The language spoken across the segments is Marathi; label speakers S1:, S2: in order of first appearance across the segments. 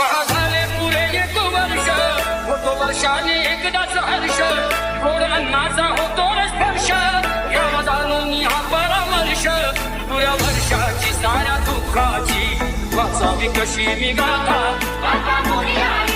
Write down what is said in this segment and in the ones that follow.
S1: पहा झाले पुरे एक वर्ष। होतो वर्षाने एकदाच हर्ष गोड अन्नाचा होतो स्पर्श या जाणून हा परामर्श पुऱ्या वर्षाची साऱ्या दुःखाची वाचावी कशी मी गाथा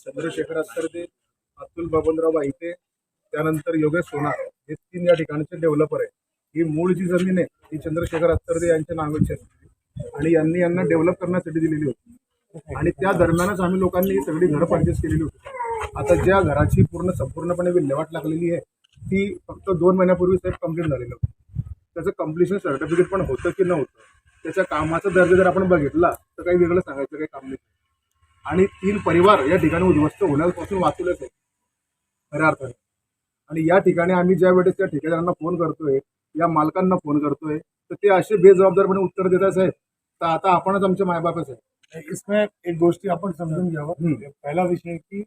S2: चंद्रशेखर अस्तरदे अतुल बबनराव वाहिते त्यानंतर योगेश सोनार. हे तीन या ठिकाणचे डेव्हलपर आहे ही मूळ जी जमीन आहे ती चंद्रशेखर अस्तर्दे यांच्या नावाची असते आणि यांनी यांना डेव्हलप करण्यासाठी दिलेली होती. आणि त्या दरम्यानच आम्ही लोकांनी ही सगळी घरं परचेस केलेली होती. आता ज्या घराची पूर्ण संपूर्णपणे विल्हेवाट लागलेली आहे ती फक्त दोन महिन्यापूर्वी साहेब कंप्लीट झालेली होती. त्याचं कम्प्लिशन सर्टिफिकेट पण होतं की नव्हतं त्याच्या कामाचा दर्जा जर आपण बघितला तर काही वेगळं सांगायचं काही काम नाही. आणि तीन परिवार या ठिकाणी उद्ध्वस्त होण्यापासून वाचवलेच आहे खऱ्या अर्थाने. आणि या ठिकाणी आम्ही ज्या वेळेस त्या ठेकेदारांना फोन करतोय या मालकांना फोन करतोय तर ते असे बेजबाबदारपणे उत्तर देत आहेत तर आता आपणच आमचे मायबापच आहे
S3: इसमें एक गोष्टी आपण समजून घ्यावं. पहिला विषय की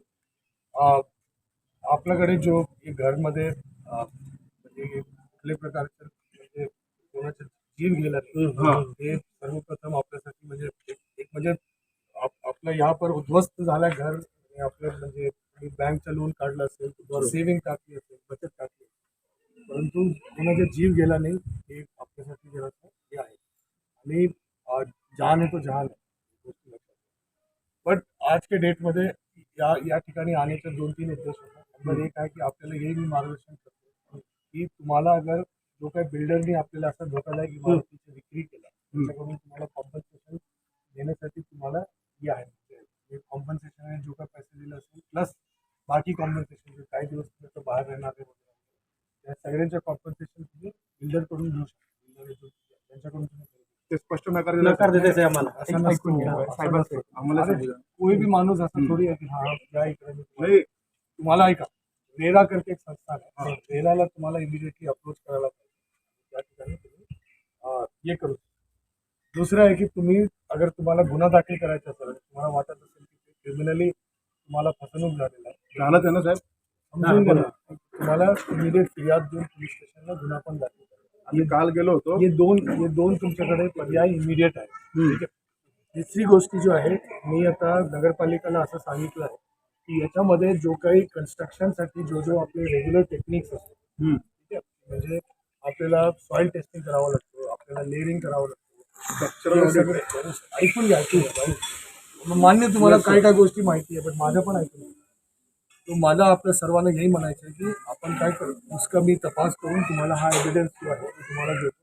S3: आपल्याकडे जो घरमध्ये म्हणजे कुठल्याही प्रकारचं जीव गेला नाही
S2: हा.
S3: हे सर्वप्रथम आपल्यासाठी म्हणजे एक एक म्हणजे आप- आपलं या पर उद्ध्वस्त झालं घर आणि आपलं म्हणजे बँकचं लोन काढलं असेल सेव्हिंग टाकली असेल बचत टाकली असेल. परंतु कोणाचा जीव गेला नाही हे आपल्यासाठी जरासं हे आहे. आणि अं, जान आहे तो जहान आहे गोष्टी लक्षात बट आज के डेटमध्ये या या ठिकाणी आण्याचे दोन तीन उद्देश होता. नंबर एक आहे की आपल्याला हे मी मार्गदर्शन करतो की तुम्हाला अगर जो काही बिल्डरनी आपल्याला असा धोकादायक इमारतीची विक्री केला त्याच्याकडून तुम्हाला कॉम्पन्सेशन देण्यासाठी तुम्हाला हे आहे. कॉम्पन्सेशन आहे जो काही पैसे दिले असेल प्लस बाकी कॉम्पन्सेशन जे काही दिवस आता बाहेर राहणार आहे वगैरे त्या सगळ्यांच्या कॉम्पन्सेशन तुम्ही बिल्डरकडून घेऊ शकता. बिल्डर त्यांच्याकडून तुम्ही
S2: ते स्पष्ट नकार
S4: नकार देते आम्हाला.
S3: असं नसतो.
S2: आम्हाला
S3: कोई भी माणूस असं थोडी आहे की हा या इकडे मी तुम्हाला-
S2: नाही.
S3: तुम्हाला ऐका. रेरा करके एक संस्थान आहे. रेराला तुम्हाला इमिडिएटली अप्रोच करायला पाहिजे. त्या ठिकाणी तुम्ही हे करू. दुसरं आहे की तुम्ही अगर तुम्हाला गुन्हा दाखल करायचा असेल तुम्हाला वाटत असेल की क्रिमिनली तुम्हाला फसवणूक झालेला आहे
S2: झालं त्यानं साहेब.
S3: समजून ना. तुम्हाला इमिडिएट फिर्याद देऊन पोलीस स्टेशनला गुन्हा पण दाखल करा
S2: आम्ही काल गेलो होतो.
S3: हे दोन हे दोन तुमच्याकडे पर्याय इमिडिएट आहे ठीक आहे? तिसरी गोष्ट जी आहे मी आता नगरपालिकेला असं सांगितलं आहे की याच्यामध्ये जो काही कन्स्ट्रक्शनसाठी जो जो आपले रेग्युलर टेक्निक्स असतात
S2: हम्म.
S3: ठीक आहे? म्हणजे आपल्याला सॉइल टेस्टिंग करावं लागतं आपल्याला लेअरिंग करावं लागतं. ऐकून घ्या ऐकून घ्या. मान्य तुम्हाला काय काय गोष्टी माहिती आहे पण माझं पण ऐकून. तो मला आपल्या सर्वांना हेही म्हणायचं आहे की आपण काय करू उसका मी तपास करून तुम्हाला हा एव्हिडन्स जो आहे तो तुम्हाला देतो.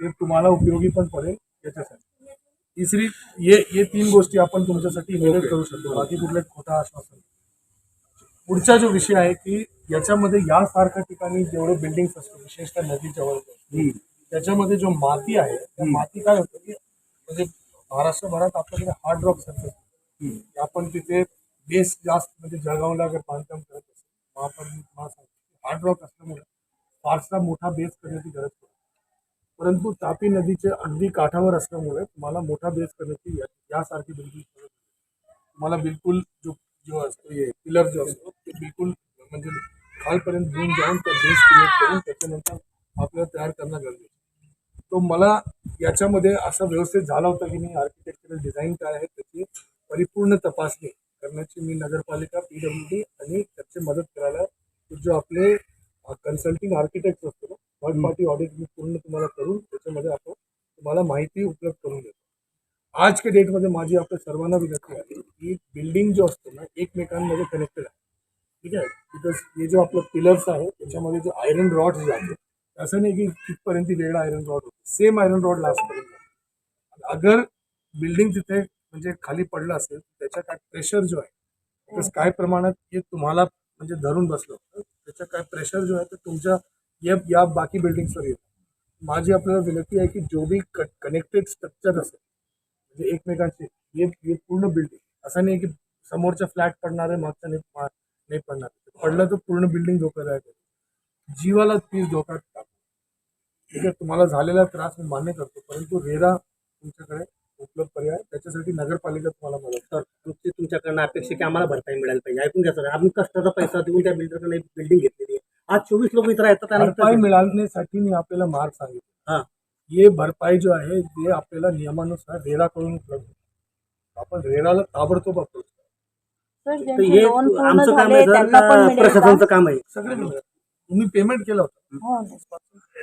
S3: ते तुम्हाला उपयोगी पण पडेल याच्यासाठी. तिसरी ये ये तीन गोष्टी आपण तुमच्यासाठी इमिडिएट करू शकतो. बाकी कुठले खोटा आश्वासन. पुढचा जो विषय आहे की याच्यामध्ये यासारख्या ठिकाणी जेवढे बिल्डिंग्स असतात विशेषतः नदीजवळ त्याच्यामध्ये जो माती आहे त्या माती काय होतं की म्हणजे महाराष्ट्रभरात आपल्याकडे हार्ड रॉक सरफेस आपण तिथे बेस जास्त म्हणजे जळगावला अगर बांधकाम करत आपण सांगतो हार्ड रॉक असल्यामुळे फारसा मोठा बेस करण्याची गरज पडते परंतु तापी नदीच्या अगदी काठावर असल्यामुळे तुम्हाला मोठा बेस करण्याची यासारखी बिल्डिंग तुम्हाला बिलकुल जो जो असतो हे पिलर जो असतो ते बिलकुल म्हणजे खालपर्यंत घेऊन जाऊन तो बेस क्रिएट करून त्याच्यानंतर आपल्याला तयार करणं गरजेचं. तो मला याच्यामध्ये असं व्यवस्थित झाला होता की मी आर्किटेक्चरल डिझाईन काय आहे त्याची परिपूर्ण तपासणी करण्याची मी नगरपालिका पी डब्ल्यू डी आणि त्याची मदत करायला जो आपले कन्सल्टिंग आर्किटेक्ट असतो ना थर्ड पार्टी ऑडिट मी पूर्ण तुम्हाला करून त्याच्यामध्ये आपण तुम्हाला माहिती उपलब्ध करून देतो आज के डेटमध्ये माझी आपल्या सर्वांना विनंती आहे की बिल्डिंग जो असतो ना एकमेकांमध्ये कनेक्टेड आहे. ठीक आहे? बिकॉज हे जो आपलं पिलर्स आहे त्याच्यामध्ये जो आयरन रॉड जाते असं नाही की तिथपर्यंत वेगळा आयरन रॉड होतो. सेम आयरन रॉड लास्टपर्यंत अगर बिल्डिंग तिथे म्हणजे खाली पडलं असेल त्याच्या काय प्रेशर जो आहे बिकॉज काय प्रमाणात हे तुम्हाला म्हणजे धरून बसलं होतं. त्याचा काय प्रेशर जो आहे तो तुमच्या या या बाकी बिल्डिंग्सवर येतो. माझी आपल्याला विनंती आहे की जो बी कनेक्टेड स्ट्रक्चर असेल म्हणजे एकमेकांचे हे पूर्ण बिल्डिंग असं नाही की समोरचा फ्लॅट पडणार आहे मागचा नाही नाही पडणार. पडलं तर पूर्ण बिल्डिंग धोकादायक आहे. जीवाला तीच धोका ठीक आहे तुम्हाला झालेला त्रास मी मान्य करतो परंतु रेरा तुमच्याकडे उपलब्ध पर्याय. त्याच्यासाठी नगरपालिका तुम्हाला मदत
S4: तर तुमची तुमच्याकडनं अपेक्षा की आम्हाला भरपाई मिळायला पाहिजे. ऐकून घ्या सर आम्ही कष्टाचा पैसा देऊन त्या बिल्डरकडे बिल्डिंग घेतलेली आहे. आज चोवीस लोक इथं येतात
S3: भरपाई मिळवण्यासाठी मी आपल्याला मार्ग सांगितलं.
S4: हा.
S3: हे भरपाई जो आहे ते आपल्याला नियमानुसार रेराकडून उपलब्ध. आपण रेराला ताबडतोब अप्रोच
S4: हे आमचं काम आहे सर. का? प्रशासनाचं काम आहे.
S3: सगळे तुम्ही पेमेंट केलं होतं.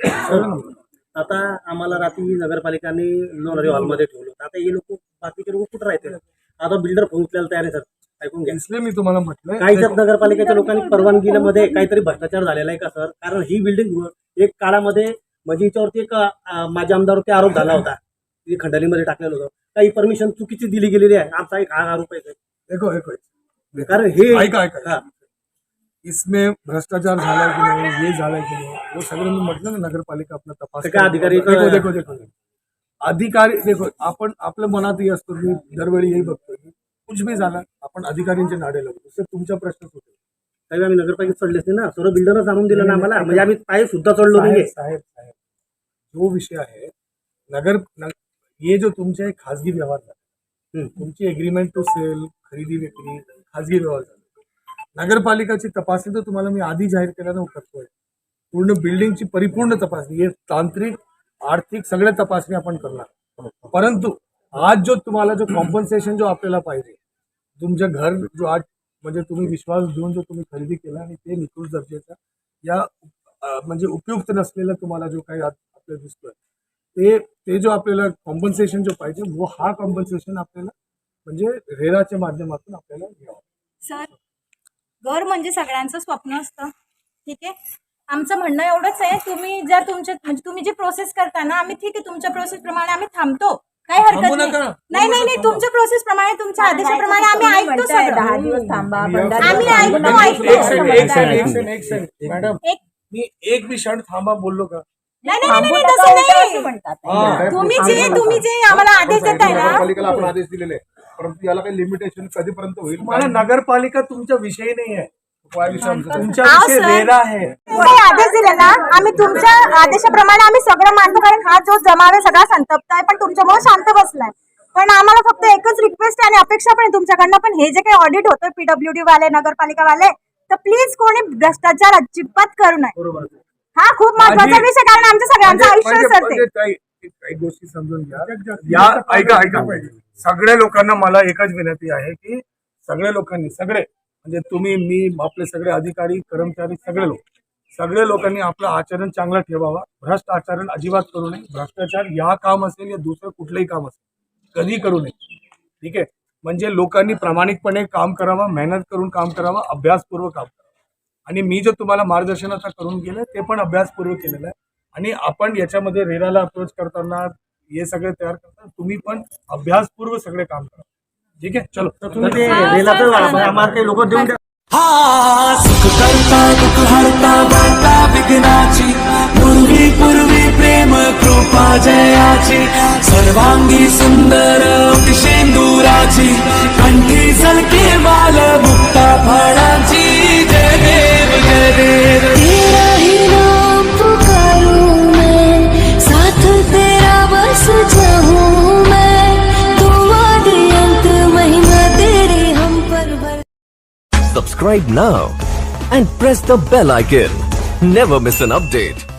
S3: सगळं मिळेल.
S4: आता आम्हाला रात्री नगरपालिकाने लोणारी हॉलमध्ये ठेवलं होतं. आता हे लोक बाकीचे लोक कुठं राहते आता बिल्डर फोन उचलायला तयार आहे सर. ऐकून घ्या.
S3: इसलिए मी तुम्हाला म्हटलंय.
S4: काही जर नगरपालिकेच्या लोकांनी परवानगीमध्ये काहीतरी भ्रष्टाचार झालेला आहे का सर? कारण ही बिल्डिंग एक काळामध्ये म्हणजे हिच्यावरती एक अं, माझ्या आमदारवरती आरोप झाला होता. ती खंडणीमध्ये टाकलेलं होतं. काही परमिशन चुकीची दिली गेलेली आहे. आमचा एक हा आरोप आहे.
S3: देखो देखो
S4: कारण हे
S3: ऐका ऐका
S4: हा.
S3: इसमें भ्रष्टाचार झाला की नाही हे झालाय की नाही वो सगळं मी म्हटलं ना नगरपालिका आपला तपास
S4: काय अधिकारी-
S3: देखो देखो देखो देखो. अधिकारी देखो आपण आपल्या मनातही असतो मी दरवेळी हेही बघतो की कुछ भी झाला आपण अधिकाऱ्यांचे नाडे लागतो तर तुमचा प्रश्न होतो.
S4: त्यावेळी आम्ही नगरपालिकेत चढलेच नाही ना. सर्व बिल्डरच आणून दिलं ना आम्हाला. म्हणजे आम्ही पाय सुद्धा चढलो नाही
S3: साहेब साहेब. जो विषय आहे नगर हे जो तुमचे खाजगी व्यवहार झाले. तुमची एग्रीमेंट टू सेल खरेदी विक्री खाजगी व्यवहार झाले. नगरपालिकाची तपासणी तर तुम्हाला मी आधी जाहीर केल्यानं करतोय पूर्ण बिल्डिंगची परिपूर्ण तपासणी हे तांत्रिक आर्थिक सगळ्या तपासणी आपण करणार. परंतु आज जो तुम्हाला जो कॉम्पन्सेशन जो आपल्याला पाहिजे तुमचं घर जो आज म्हणजे तुम्ही विश्वास देऊन जो तुम्ही खरेदी केला आणि ते निकृष्ट दर्जाचा या म्हणजे उपयुक्त नसलेला तुम्हाला जो काही आपल्याला दिसतोय ते ते जो आपल्याला कॉम्पन्सेशन जो पाहिजे वो हा कॉम्पन्सेशन आपल्याला म्हणजे रेराच्या माध्यमातून आपल्याला घ्यावा.
S5: सर घर म्हणजे सगळ्यांचं स्वप्न असतं. ठीक आहे? आमचं म्हणणं एवढंच आहे तुम्ही जर तुमचे म्हणजे तुम्ही जे प्रोसेस करता ना आम्ही ठीक आहे तुमच्या प्रोसेस प्रमाणे आम्ही थांबतो. काही हरकत
S3: थांबू
S5: नाही.
S3: नका.
S5: नाही नाही नाही तुमच्या प्रोसेस प्रमाणे तुमच्या आदेशाप्रमाणे आम्ही ऐकतो
S6: दहा
S5: सगळं.
S6: दिवस थांबा
S2: आम्ही
S5: ऐकतो. ऐकतो.
S3: एक सेकंड एक सेकंड एक सेकंड. एक सेकंड मॅडम
S5: एक
S3: मी एक बी क्षण थांबा बोललो का?
S5: नाही नाही, नाही
S6: थांबू
S5: नाही,
S6: नका,
S5: तसं
S6: उलटं असं
S5: नाही
S6: म्हणतात
S3: हा.
S5: तुम्ही जे तुम्ही जे आम्हाला आदेश देताय ना
S2: नगरपालिकेला आपण आदेश दिलेले आहे. परंतु याला काही लिमिटेशन कधीपर्यंत होईल
S3: नगरपालिका तुमचा विषय नाही आहे
S2: काय विषय आमचा?
S3: तुमचा
S5: आहो,
S3: विषय
S5: सर.
S3: रेरा आहे
S5: काही आदेश दिले ना आम्ही तुमच्या आदेशाप्रमाणे आम्ही सगळं मानतो कारण हा जो जमाव आहे सगळा संतप्त आहे पण तुमच्यामुळे शांत बसलाय पण आम्हाला फक्त एकच रिक्वेस्ट आहे आणि अपेक्षा पण आहे तुमच्याकडनं पण हे जे काही ऑडिट होतं पीडब्ल्यूडी वाले नगरपालिका वाले तर प्लीज कोणी भ्रष्टाचार अजिबात करू नये
S4: बरोबर
S5: हा खूप महत्त्वाचा
S3: माझी-
S5: विषय कारण आमच्या सगळ्यांचं
S3: म्हणजे-
S5: आयुष्य
S3: म्हणजे- म्हणजे काही काही गोष्टी समजून घ्या. या ऐका ऐका सगळ्या लोकांना मला एकच विनंती आहे की सगळ्या लोकांनी सगळे म्हणजे तुम्ही मी आपले सगळे अधिकारी कर्मचारी सगळे लोक सगळ्या लोकांनी आपलं आचरण चांगलं ठेवावा. भ्रष्ट आचरण अजिबात करू नये. भ्रष्टाचार या काम असेल या दुसरं कुठलंही काम असेल कधी करू नये. ठीक आहे? म्हणजे लोकांनी प्रामाणिकपणे काम करावं मेहनत करून काम करावं अभ्यासपूर्वक काम करावं. आणि मी जे तुम्हाला मार्गदर्शन आता करून गेलं ते पण अभ्यासपूर्वक केलेलं आहे. आणि आपण याच्यामध्ये रेराला अप्रोच करताना हे सगळे तयार करताना तुम्ही पण अभ्यासपूर्व सगळे काम करा. ठीक आहे? चलो.
S4: तर ते काही लोक देऊन द्या.
S7: जयाची सर्वांगी सुंदर शेंदुराची कंठी झलके बाल मुक्ता फळाची जय देव जय देव
S8: तेरा ही नाम पुकारूं मैं साथ तेरा बस जाऊँ मैं दुआ दे अंत महिमा तेरी हम पर भर
S9: Subscribe now and press the bell icon. Never miss an update.